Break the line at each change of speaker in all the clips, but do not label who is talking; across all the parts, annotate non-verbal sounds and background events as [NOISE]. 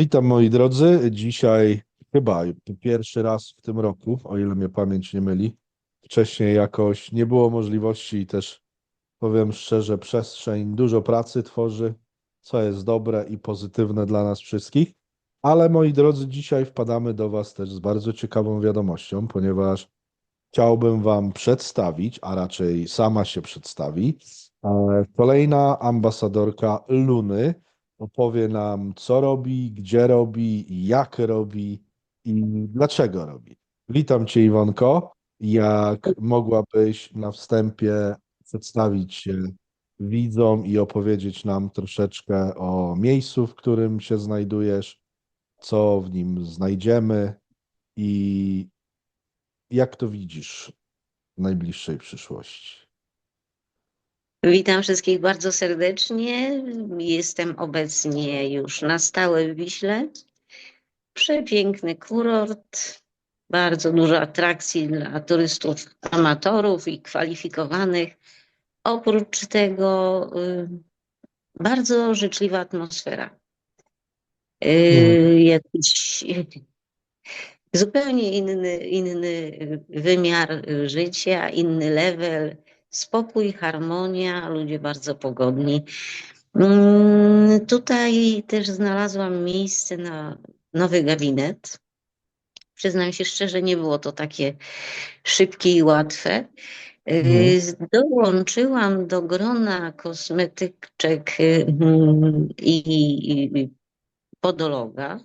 Witam moi drodzy. Dzisiaj chyba pierwszy raz w tym roku, o ile mnie pamięć nie myli. Wcześniej jakoś nie było możliwości i też powiem szczerze, przestrzeń dużo pracy tworzy, co jest dobre i pozytywne dla nas wszystkich. Ale moi drodzy, dzisiaj wpadamy do Was też z bardzo ciekawą wiadomością, ponieważ chciałbym Wam przedstawić, a raczej sama się przedstawi, e, kolejna ambasadorka Luny opowie nam, co robi, gdzie robi, jak robi i dlaczego robi. Witam Cię, Iwonko. Jak mogłabyś na wstępie przedstawić się widzom i opowiedzieć nam troszeczkę o miejscu, w którym się znajdujesz, co w nim znajdziemy i jak to widzisz w najbliższej przyszłości?
Witam wszystkich bardzo serdecznie. Jestem obecnie już na stałe w Wiśle. Przepiękny kurort, bardzo dużo atrakcji dla turystów amatorów i kwalifikowanych. Oprócz tego y, bardzo życzliwa atmosfera. Y,
Mhm.
Jakiś zupełnie inny, inny wymiar życia, inny level spokój, harmonia, ludzie bardzo pogodni. Mm, Tutaj też znalazłam miejsce na nowy gabinet. Przyznam się szczerze, nie było to takie szybkie i łatwe.
Mhm.
Dołączyłam do grona kosmetyczek mm, i podologa.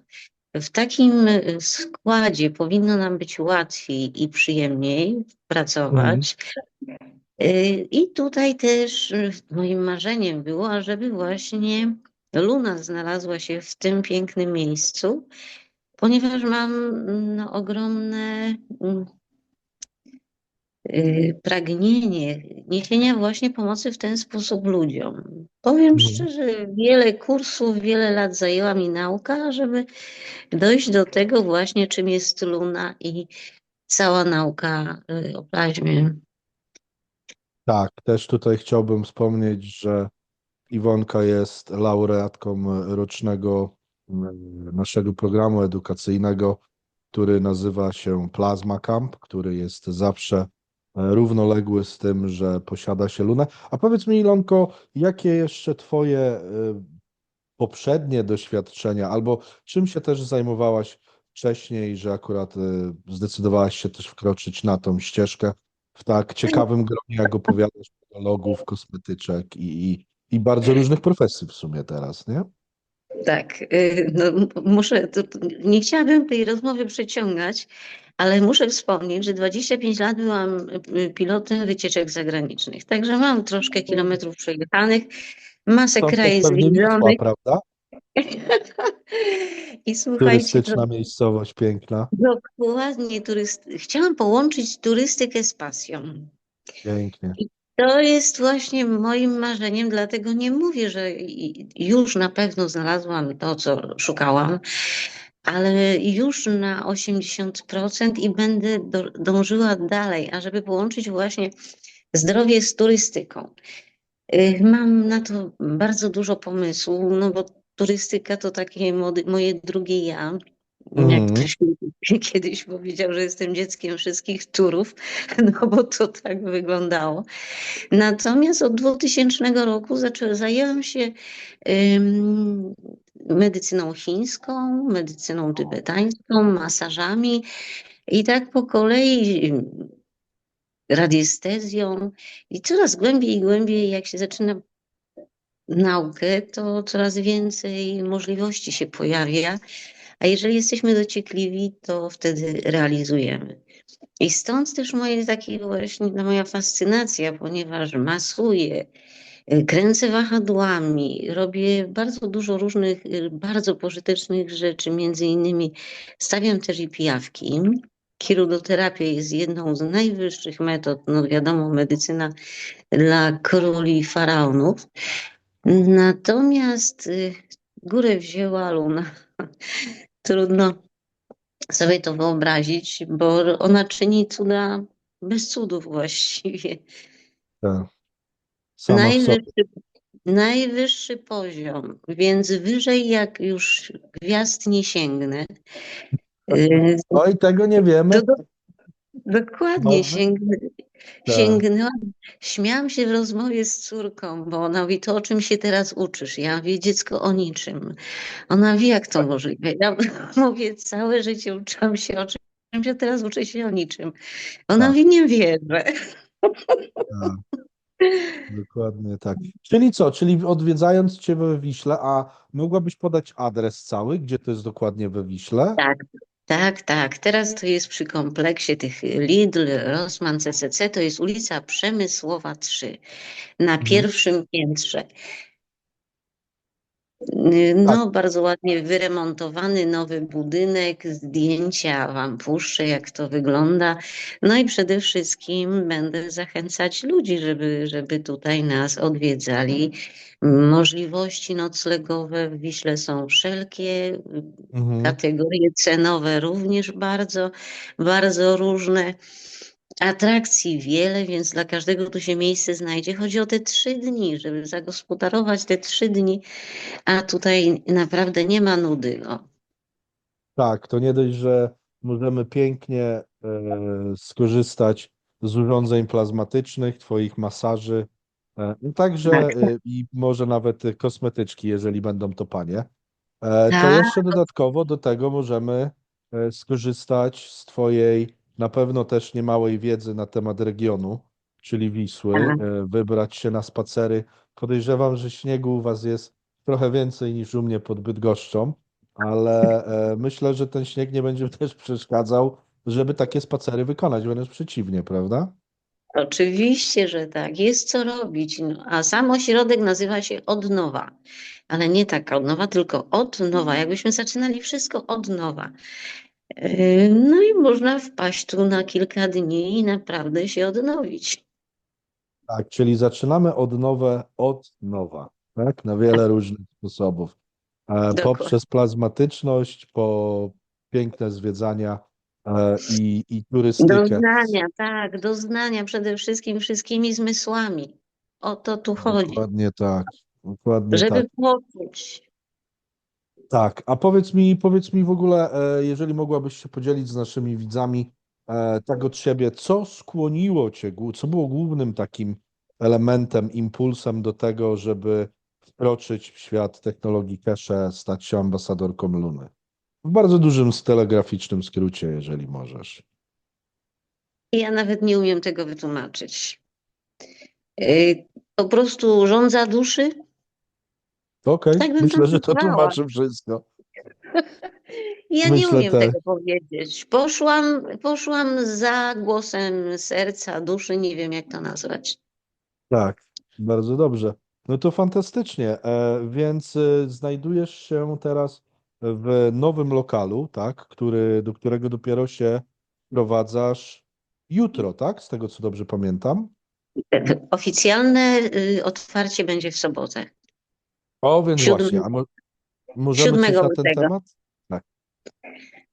W takim składzie powinno nam być łatwiej i przyjemniej pracować. I tutaj też moim marzeniem było, ażeby właśnie Luna znalazła się w tym pięknym miejscu, ponieważ mam no, ogromne y, pragnienie niesienia właśnie pomocy w ten sposób ludziom. Powiem
Mhm.
szczerze, wiele kursów, wiele lat zajęła mi nauka, żeby dojść do tego właśnie, czym jest Luna i cała nauka y, o plazmie.
Tak, też tutaj chciałbym wspomnieć, że Iwonka jest laureatką rocznego mm, naszego programu edukacyjnego, który nazywa się Plasma Camp, który jest zawsze e, równoległy z tym, że posiada się lunę. A powiedz mi, Ilonko, jakie jeszcze Twoje e, poprzednie doświadczenia, albo czym się też zajmowałaś wcześniej, że akurat e, zdecydowałaś się też wkroczyć na tą ścieżkę w tak ciekawym gronie, jak opowiadasz, podologów, kosmetyczek i, i, i bardzo różnych profesji w sumie teraz, nie?
Tak, y, no, muszę, to, nie chciałabym tej rozmowy przeciągać, ale muszę wspomnieć, że 25 lat byłam y, pilotem wycieczek zagranicznych, także mam troszkę kilometrów przejechanych, masę krajów zwiedzionych
prawda?
I słuchajcie, to
Turystyczna miejscowość piękna.
dokładnie turyst... chciałam połączyć turystykę z pasją.
Pięknie.
To jest właśnie moim marzeniem, dlatego nie mówię, że i- już na pewno znalazłam to, co szukałam, ale już na 80% i będę do, dążyła dalej, ażeby połączyć właśnie zdrowie z turystyką. Y, Mam na to bardzo dużo pomysłów, no bo turystyka to takie mody, moje drugie ja. Jak
Mhm.
ktoś mi [LAUGHS] kiedyś powiedział, że jestem dzieckiem wszystkich turów, [LAUGHS] no bo to tak wyglądało. Natomiast od 2000 roku zaczę, zajęłam się medycyną chińską, medycyną tybetańską, masażami i tak po kolei radiestezją i coraz głębiej i głębiej, jak się zaczyna naukę, to coraz więcej możliwości się pojawia, a jeżeli jesteśmy dociekliwi, to wtedy realizujemy. I stąd też moje takie właśnie no, moja fascynacja, ponieważ masuję, y, kręcę wahadłami, robię bardzo dużo różnych, y, bardzo pożytecznych rzeczy, między innymi stawiam też i pijawki. Chirudoterapia jest jedną z najwyższych metod, no wiadomo, medycyna dla króli faraonów. Natomiast y, górę wzięła Luna. [LAUGHS] Trudno sobie to wyobrazić, bo ona czyni cuda bez cudów właściwie.
Tak.
Najlepszy, najwyższy poziom, więc wyżej jak już gwiazd nie sięgnę. Y,
No i tego nie wiemy.
Do, dokładnie
Dobrze.
sięgnę,
Tak.
sięgnęłam. Śmiałam się w rozmowie z córką, bo ona mówi, to o czym się teraz uczysz? Ja mówię, dziecko o niczym. Ona wie, jak to możliwe. Ja [LAUGHS] mówię, całe życie uczyłam się o czym się teraz uczę się o niczym. Ona
Tak.
mówi, nie wierzę.
Tak. Dokładnie tak. [LAUGHS] Czyli co? Czyli odwiedzając Cię we Wiśle, a mogłabyś podać adres cały, gdzie to jest dokładnie we Wiśle?
Tak, tak, tak. Teraz to jest przy kompleksie tych Lidl, Rossmann, CCC, to jest ulica Przemysłowa 3 na
Mhm.
pierwszym piętrze. Y, No,
Tak.
bardzo ładnie wyremontowany nowy budynek, zdjęcia Wam puszczę, jak to wygląda. No i przede wszystkim będę zachęcać ludzi, żeby, żeby tutaj nas odwiedzali. Możliwości noclegowe w Wiśle są wszelkie,
Mhm.
kategorie cenowe również bardzo, bardzo różne. Atrakcji wiele, więc dla każdego tu się miejsce znajdzie. Chodzi o te trzy dni, żeby zagospodarować te trzy dni, a tutaj naprawdę nie ma nudy. No.
Tak, to nie dość, że możemy pięknie e, skorzystać z urządzeń plazmatycznych, Twoich masaży, e, no także
Tak.
e, i może nawet kosmetyczki, jeżeli będą to panie. E, to
Tak.
jeszcze dodatkowo do tego możemy skorzystać z Twojej na pewno też niemałej wiedzy na temat regionu, czyli Wisły,
Tak.
e, wybrać się na spacery. Podejrzewam, że śniegu u Was jest trochę więcej niż u mnie pod Bydgoszczą, ale e, myślę, że ten śnieg nie będzie [LAUGHS] też przeszkadzał, żeby takie spacery wykonać, wręcz przeciwnie, prawda?
Oczywiście, że tak. Jest co robić. No, a sam ośrodek nazywa się Odnowa. Ale nie taka odnowa, tylko od nowa. Jakbyśmy zaczynali wszystko od nowa. Yy, No i można wpaść tu na kilka dni i naprawdę się odnowić.
Tak, czyli zaczynamy odnowę od nowa, tak? Na wiele różnych sposobów. E,
Dokładnie.
poprzez plazmatyczność, po piękne zwiedzania e, i, i turystykę.
Doznania, tak, doznania przede wszystkim wszystkimi zmysłami. O to tu chodzi,
Dokładnie tak. Dokładnie
żeby
tak.
poczuć.
Tak, a powiedz mi, powiedz mi w ogóle, e, jeżeli mogłabyś się podzielić z naszymi widzami, e, tak od siebie, co skłoniło cię, co było głównym takim elementem, impulsem do tego, żeby wkroczyć w świat technologii cache, stać się ambasadorką Luny? W bardzo dużym telegraficznym skrócie, jeżeli możesz.
Ja nawet nie umiem tego wytłumaczyć. Yy, Po prostu rządza duszy.
Okej,
Tak bym
myślę, że to tłumaczy wszystko. [LAUGHS]
Ja nie
Myślę
umiem
też.
tego powiedzieć. Poszłam, poszłam za głosem serca, duszy, nie wiem jak to nazwać.
Tak, bardzo dobrze. No to fantastycznie. E, więc e, znajdujesz się teraz w nowym lokalu, tak, który, do którego dopiero się wprowadzasz jutro, tak? Z tego co dobrze pamiętam.
Oficjalne y, otwarcie będzie w sobotę.
O, więc
Siódmego-
właśnie, a mo możemy coś
siódmego
na ten
lutego.
temat?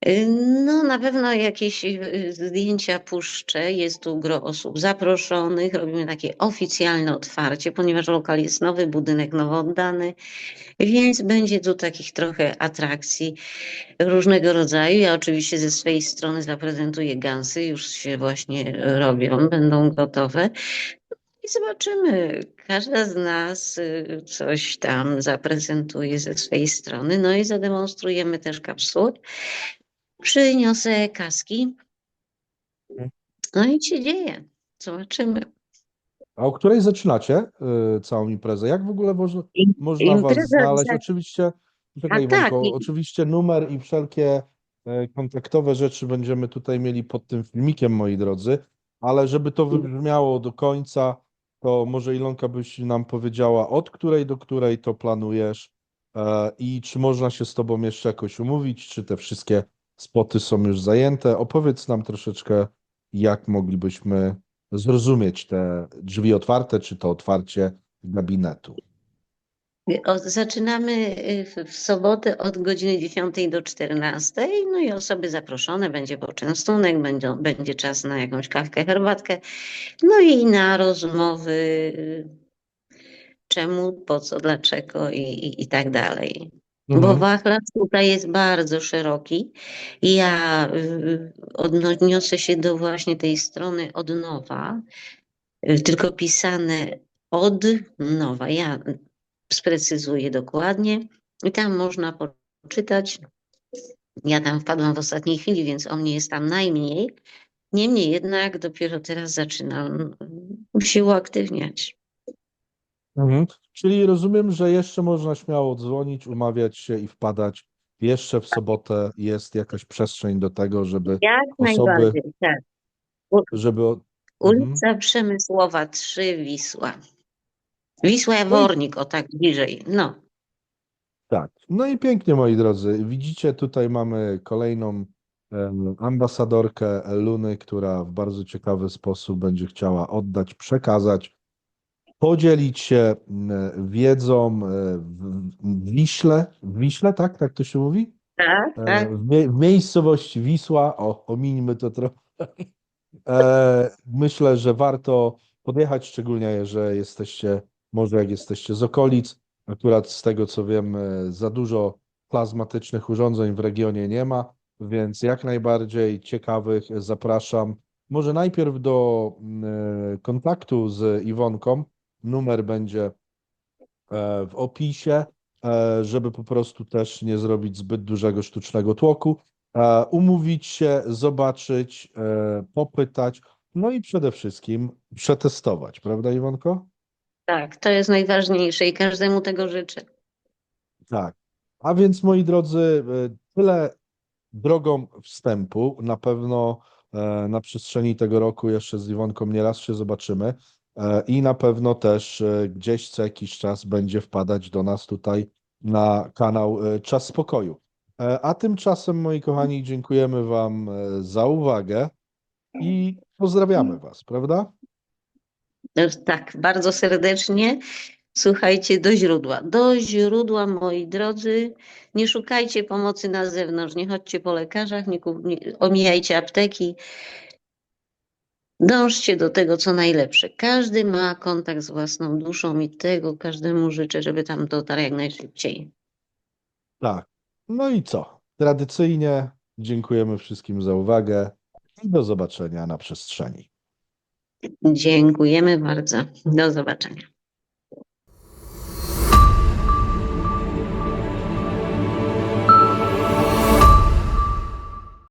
Y, No, na pewno jakieś y, zdjęcia puszczę. Jest tu gro osób zaproszonych. Robimy takie oficjalne otwarcie, ponieważ lokal jest nowy, budynek nowo oddany, więc będzie tu takich trochę atrakcji różnego rodzaju. Ja oczywiście ze swojej strony zaprezentuję gansy, już się właśnie robią, będą gotowe. I zobaczymy. Każda z nas y, coś tam zaprezentuje ze swojej strony. No i zademonstrujemy też kapsuły. Przyniosę kaski. No i się dzieje. Zobaczymy.
A o której zaczynacie y, całą imprezę? Jak w ogóle można, można was
Impreza
znaleźć?
za-
Oczywiście, czekaj,
tak,
Iwonko,
i-
oczywiście numer i wszelkie e, kontaktowe rzeczy będziemy tutaj mieli pod tym filmikiem, moi drodzy, ale żeby to wybrzmiało do końca, to może Ilonka byś nam powiedziała, od której do której to planujesz e, i czy można się z tobą jeszcze jakoś umówić, czy te wszystkie spoty są już zajęte. Opowiedz nam troszeczkę, jak moglibyśmy zrozumieć te drzwi otwarte, czy to otwarcie gabinetu.
O, zaczynamy y, w, sobotę od godziny 10 do 14. No i osoby zaproszone, będzie poczęstunek, będzie, będzie czas na jakąś kawkę, herbatkę, no i na rozmowy y, czemu, po co, dlaczego i, i, i tak dalej. Bo
Mhm.
wachlarz tutaj jest bardzo szeroki i ja y, odniosę się do właśnie tej strony od nowa, y, tylko pisane od nowa. Ja sprecyzuję dokładnie i tam można poczytać. Ja tam wpadłam w ostatniej chwili, więc o mnie jest tam najmniej. Niemniej jednak dopiero teraz zaczynam się uaktywniać.
Mhm. Czyli rozumiem, że jeszcze można śmiało dzwonić, umawiać się i wpadać. Jeszcze w sobotę jest jakaś przestrzeń do tego, żeby,
Jak
Osoby-
najbardziej, tak.
żeby o- Mhm.
Ulica Przemysłowa 3, Wisła. Wisła Jawornik, o tak bliżej. No,
Tak. No i pięknie, moi drodzy. Widzicie, tutaj mamy kolejną em, ambasadorkę Luny, która w bardzo ciekawy sposób będzie chciała oddać, przekazać, podzielić się m, wiedzą e, w w Wiśle. W Wiśle, tak? Tak to się mówi?
tak,
E,
tak.
W, mie- w miejscowości Wisła, o, omińmy to trochę. E, myślę, że warto podjechać, szczególnie, że jesteście, może jak jesteście z okolic. Akurat z tego co wiem, e, za dużo plazmatycznych urządzeń w regionie nie ma, więc jak najbardziej ciekawych zapraszam. Może najpierw do mm, e, kontaktu z Iwonką. Numer będzie e, w opisie, żeby po prostu też nie zrobić zbyt dużego sztucznego tłoku. Umówić się, zobaczyć, popytać, no i przede wszystkim przetestować, prawda, Iwonko?
Tak, to jest najważniejsze i każdemu tego życzę.
Tak. A więc, moi drodzy, e, tyle drogą wstępu. Na pewno e, na przestrzeni tego roku jeszcze z Iwonką nieraz się zobaczymy e, i na pewno też gdzieś co jakiś czas będzie wpadać do nas tutaj na kanał Czas Spokoju. A tymczasem, moi kochani, dziękujemy Wam za uwagę i pozdrawiamy Was, prawda?
No, Tak, bardzo serdecznie. Słuchajcie, do źródła. Do źródła, moi drodzy. Nie szukajcie pomocy na zewnątrz, nie chodźcie po lekarzach, nie, kup- nie omijajcie apteki. Dążcie do tego, co najlepsze. Każdy ma kontakt z własną duszą i tego każdemu życzę, żeby tam dotarł jak najszybciej.
Tak. No i co? Tradycyjnie dziękujemy wszystkim za uwagę i do zobaczenia na przestrzeni.
Dziękujemy bardzo. Do zobaczenia.